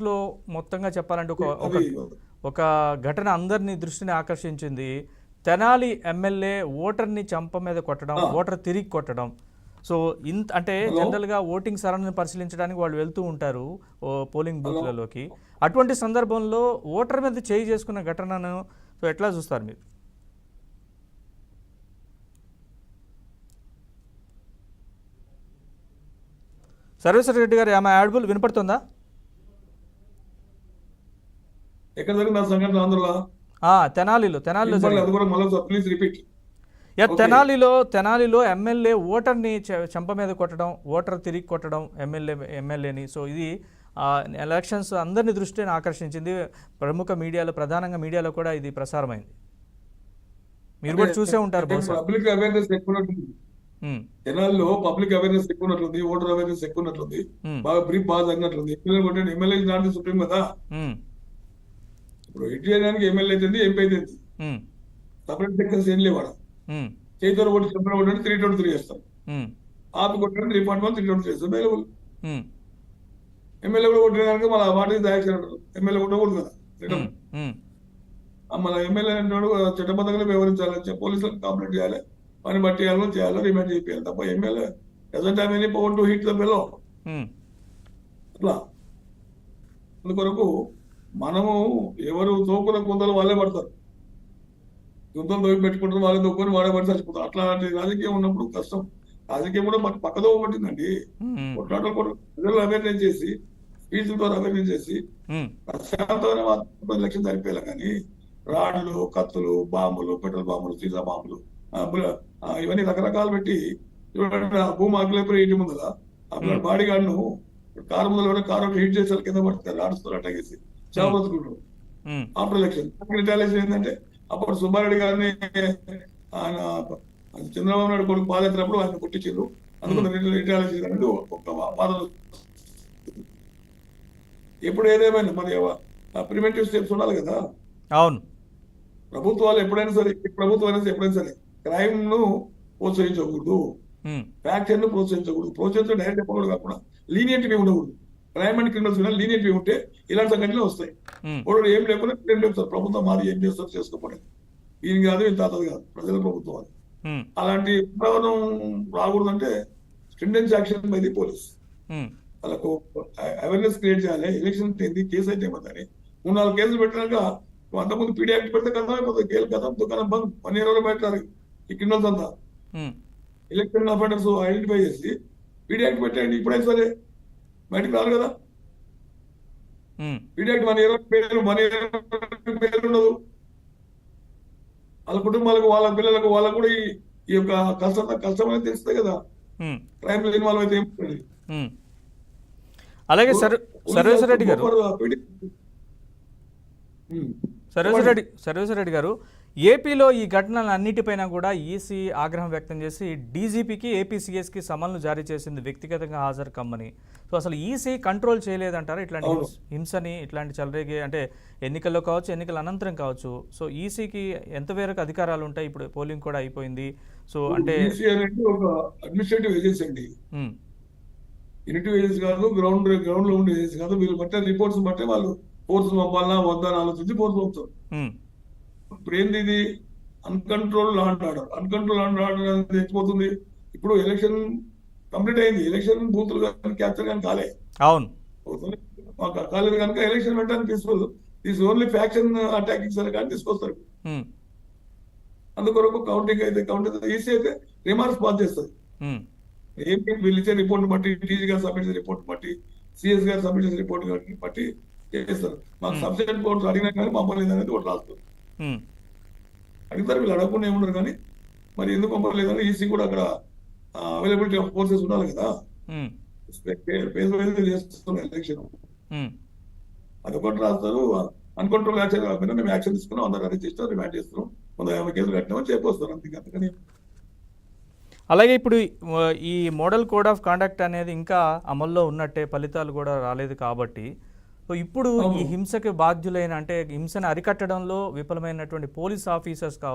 లో మొత్తంగా చెప్పాలంటే ఒక ఒక ఘటన అందరినీ దృష్టిని ఆకర్షించింది తెనాలి ఎమ్మెల్యే ఓటర్ని చంప మీద కొట్టడం. ఓటర్ తిరిగి కొట్టడం సో ఇంత అంటే? జనరల్గా ఓటింగ్ సరళిని పరిశీలించడానికి వాళ్ళు వెళ్తూ ఉంటారు పోలింగ్? బూత్లలోకి అటువంటి సందర్భంలో ఓటర్ మీద చేయి చేసుకున్న ఘటనను సో ఎట్లా చూస్తారు మీరు సర్వేశ్వర రెడ్డి గారు ఆమె యాడబుల్ వినపడుతుందా ఎక్కడ జరిగిన సంఘటన ఆంధ్రలో? ఆ, తెనాలిలో తెనాలిలో జరిగింది. అది కూడా మళ్ళీ ప్లీజ్ రిపీట్ యా. తెనాలిలో తెనాలిలో ఎమ్మెల్యే ఓటర్ని చెంప మీద కొట్టడం ఓటర్ తిరిగి కొట్టడం ఎమ్మెల్యే ఎమ్మెల్యేని. సో ఇది ఆ, ఎలక్షన్స్ అందరిని దృష్టిని ఆకర్షించింది. ప్రముఖ మీడియాలో ప్రధానంగా మీడియాలో కూడా ఇది ప్రసారమైంది. మీరు కూడా చూసే ఉంటారు పబ్లిక్ అవేర్నెస్ ఎక్కువ ఉన్నట్టుంది ఉమ్, జనాల్లో పబ్లిక్ అవేర్నెస్ ఎక్కువ ఉన్నట్లుంది ఓటర్ అవేర్నెస్ ఎక్కువ ఉన్నట్లుంది ఉమ్, బాగా బ్రీఫ్ బాగా జరిగినట్లుంది ఎమ్మెల్యే ఎమ్మెల్యే నాటి సుప్రీం కదా? ఇప్పుడు హిట్ చేయడానికి ఎమ్మెల్యే అయితే ఎంపీ ఉమ్, సపరేట్ సెక్షన్స్ ఏం లేవు ఉమ్, చేతితో ఒకటి చెప్పిన ఒకటి త్రీ ట్వంటీ త్రీ చేస్తాం. ఆపి కొట్టడానికి three point one three twenty చేస్తాం. అవైలబుల్ ఎమ్మెల్యే కూడా కొట్టిన కనుక మన వాటికి దయాక్షణ ఎమ్మెల్యే కొట్టకూడదు కదా మన ఎమ్మెల్యే అంటాడు చట్టబద్ధంగా వ్యవహరించాలి చె- పోలీసులకు కంప్లైంట్ చేయాలి. పని బట్టి చేయాలో చేయాలో రిమాండ్ చేయాలి? తప్ప MLA doesn't have any power to hit the below అట్లా. అందుకొరకు మనము ఎవరు తోకుల కుందలు వాళ్ళే పడతారు. యుద్ధం తోగి పెట్టుకుంటారు వాళ్ళే తోకొని వాళ్ళే పడి చచ్చిపోతారు. అట్లాంటి రాజకీయం ఉన్నప్పుడు కష్టం. రాజకీయం కూడా మనకు పక్కదో పట్టిందండి. కొట్లాటలు ప్రజలు అవేర్నెస్ చేసి స్పీచ్ల ద్వారా అవేర్నెస్ చేసి ప్రశాంతమైన వాతావరణం లక్ష్యం జరిపేలా కానీ రాడ్లు కత్తులు బాంబులు పెట్రోల్ బాంబులు సీసా బాంబులు ఇవన్నీ రకరకాలు పెట్టి భూమి ఆగిలేపురి ఇంటి ముందర బాడీ గార్డును కారు ముందర కూడా కారు హిట్ చేసి కింద పడతారు రాడుస్తారు అట్టగేసి ఉమ్, ఆఫ్టర్ ఎలక్షన్ రిటాలియేషన్ ఏంటంటే అప్పుడు సుబ్బారెడ్డి గారిని ఆయన చంద్రబాబు నాయుడు కొడుకు పాదయాత్రప్పుడు ఆయన కొట్టించారు అందుకని రిటాలియేషన్ అనేది ఒక వాదన ఎప్పుడు ఏదేమైనా మరి ప్రివెంటివ్ స్టెప్స్ ఉండాలి కదా. అవును. ప్రభుత్వాలు ఎప్పుడైనా సరే ప్రభుత్వం అయినా ఎప్పుడైనా సరే క్రైమ్ను ప్రోత్సహించకూడదు. ఉమ్, ఫ్యాక్చర్ను ప్రోత్సహించకూడదు. ప్రోత్సహించడం డైరెక్ట్ చెప్పకూడదు కాకుండా లీనియంట్ ఉండకూడదు. క్రైమ్ అండ్ క్రిమినల్స్ మీద లీనియంట్ ఉంటే ఇలాంటి సంఘటనలు వస్తాయి. కూడా ఏం లేకుండా ఏం ప్రభుత్వం మాది ఏం చేస్తారు చేసుకోకపోవడం ఈయన కాదు ఈయన తాతది కాదు ప్రజల ప్రభుత్వం అది. అలాంటి వాతావరణం రాకూడదంటే students action by the police. వాళ్ళకు అవేర్నెస్ క్రియేట్ చేయాలి ఎలక్షన్ ఏంది కేసు అయితే ఏమవుతుంది? మూడు నాలుగు కేసులు పెట్టినాక అంతకుముందు పీడీ యాక్ట్ పెడితే కథం అయిపోతుంది కేసు కథం దుకాణం బంద్ వన్ ఇయర్ వరకు పెట్టారు ఈ క్రిమినల్స్ అంతా. ఎలక్షన్ అఫెండర్స్ ఐడెంటిఫై చేసి పీడీ యాక్ట్ పెట్టండి ఇప్పుడైనా సరే. బయటకు రారు కదా? ఉమ్, పీడీ యాక్ట్ వన్ ఇయర్ పేరు వన్ ఇయర్ పేరు ఉండదు? వాళ్ళ కుటుంబాలకు వాళ్ళ పిల్లలకు వాళ్ళకు కూడా ఈ ఈ యొక్క కష్టం కష్టం అనేది తెలుస్తుంది కదా? క్రైమ్లో ఇన్వాల్వ్ అయితే. అలాగే సర్ సర్వేశ్వర రెడ్డి గారు. సర్వేశ్వర రెడ్డి సర్వేశ్వర రెడ్డి గారు ఏపీలో ఈ ఘటనలు అన్నిటిపైన కూడా ఈసీ ఆగ్రహం వ్యక్తం చేసి డీజీపీకి ఏపీసీఎస్కి సమన్లు జారీ చేసింది వ్యక్తిగతంగా హాజరు కమ్మని. సో అసలు ఈసీ కంట్రోల్ చేయలేదంటారా? ఇట్లాంటి హింసని ఇట్లాంటి చలరేగే అంటే ఎన్నికల్లో కావచ్చు ఎన్నికల అనంతరం కావచ్చు. సో ఈసీకి ఎంత మేరకు అధికారాలు ఉంటాయి? ఇప్పుడు పోలింగ్ కూడా అయిపోయింది. సో అంటే అడ్మినిస్ట్రేటివ్ ఏజెన్సీ అండి. ఏజెన్సీ కాదు గ్రౌండ్ గ్రౌండ్లో ఉండే ఏజెన్సీ కాదు. వీళ్ళు బట్టే రిపోర్ట్స్ బట్టే వాళ్ళు ఫోర్స్ పంపాలన్నా వద్దా ఆలోచించి ఫోర్స్ పంపుతారు. ఇప్పుడు ఏంది ఇది? Uncontrol law and order uncontrol law and order అనేది ఎక్కిపోతుంది. ఇప్పుడు ఎలక్షన్ కంప్లీట్ అయింది. ఎలక్షన్ బూతులు కానీ క్యాప్చర్ కానీ కాలే. అవును. మాకు కాలేదు కనుక ఎలక్షన్ వెంటనే peaceful this only faction attacking సరే కానీ తీసుకొస్తారు. అందుకొరకు కౌంటింగ్ అయితే కౌంటింగ్ ఈసీ అయితే రిమార్క్స్ పాస్ చేస్తుంది. ఏపీ వీళ్ళు ఇచ్చే రిపోర్ట్ బట్టి టీజీ గారు సబ్మిట్ చేసే రిపోర్ట్ బట్టి సిఎస్ గారు సబ్మిట్ చేసే రిపోర్ట్ బట్టి చేస్తారు. మాకు. సబ్సిడెంట్ కోర్టు అడిగినా కానీ పంపలేదు అనేది ఒకటి రాస్తారు ఉమ్, అడుగుతారు వీళ్ళు అడగకుండా ఏముండరు కానీ మరి ఎందుకు పంపలేదని ఈసీ కూడా అక్కడ అవైలబిలిటీ ఆఫ్ ఫోర్సెస్ ఉండాలి కదా. ఉమ్, ఫేస్ వైజ్ చేస్తున్నారు ఎలక్షన్ ఉమ్. అది ఒకటి రాస్తారు. అన్కంట్రోల్ యాక్షన్ కాకపోయినా మేము యాక్షన్ తీసుకున్నాం అందరూ అరెస్ట్ చేస్తాం రిమాండ్ చేస్తున్నాం. వంద యాభై కేసులు కట్టినామని చెప్పొస్తారు అంతే అంతకని అలాగే ఇప్పుడు ఈ మోడల్ కోడ్ ఆఫ్ కాండక్ట్ అనేది ఇంకా అమల్లో ఉన్నట్టే ఫలితాలు కూడా రాలేదు కాబట్టి సో ఇప్పుడు ఈ. హింసకి బాధ్యులైన అంటే హింసను అరికట్టడంలో విఫలమైనటువంటి పోలీస్ ఆఫీసర్స్ కావచ్చు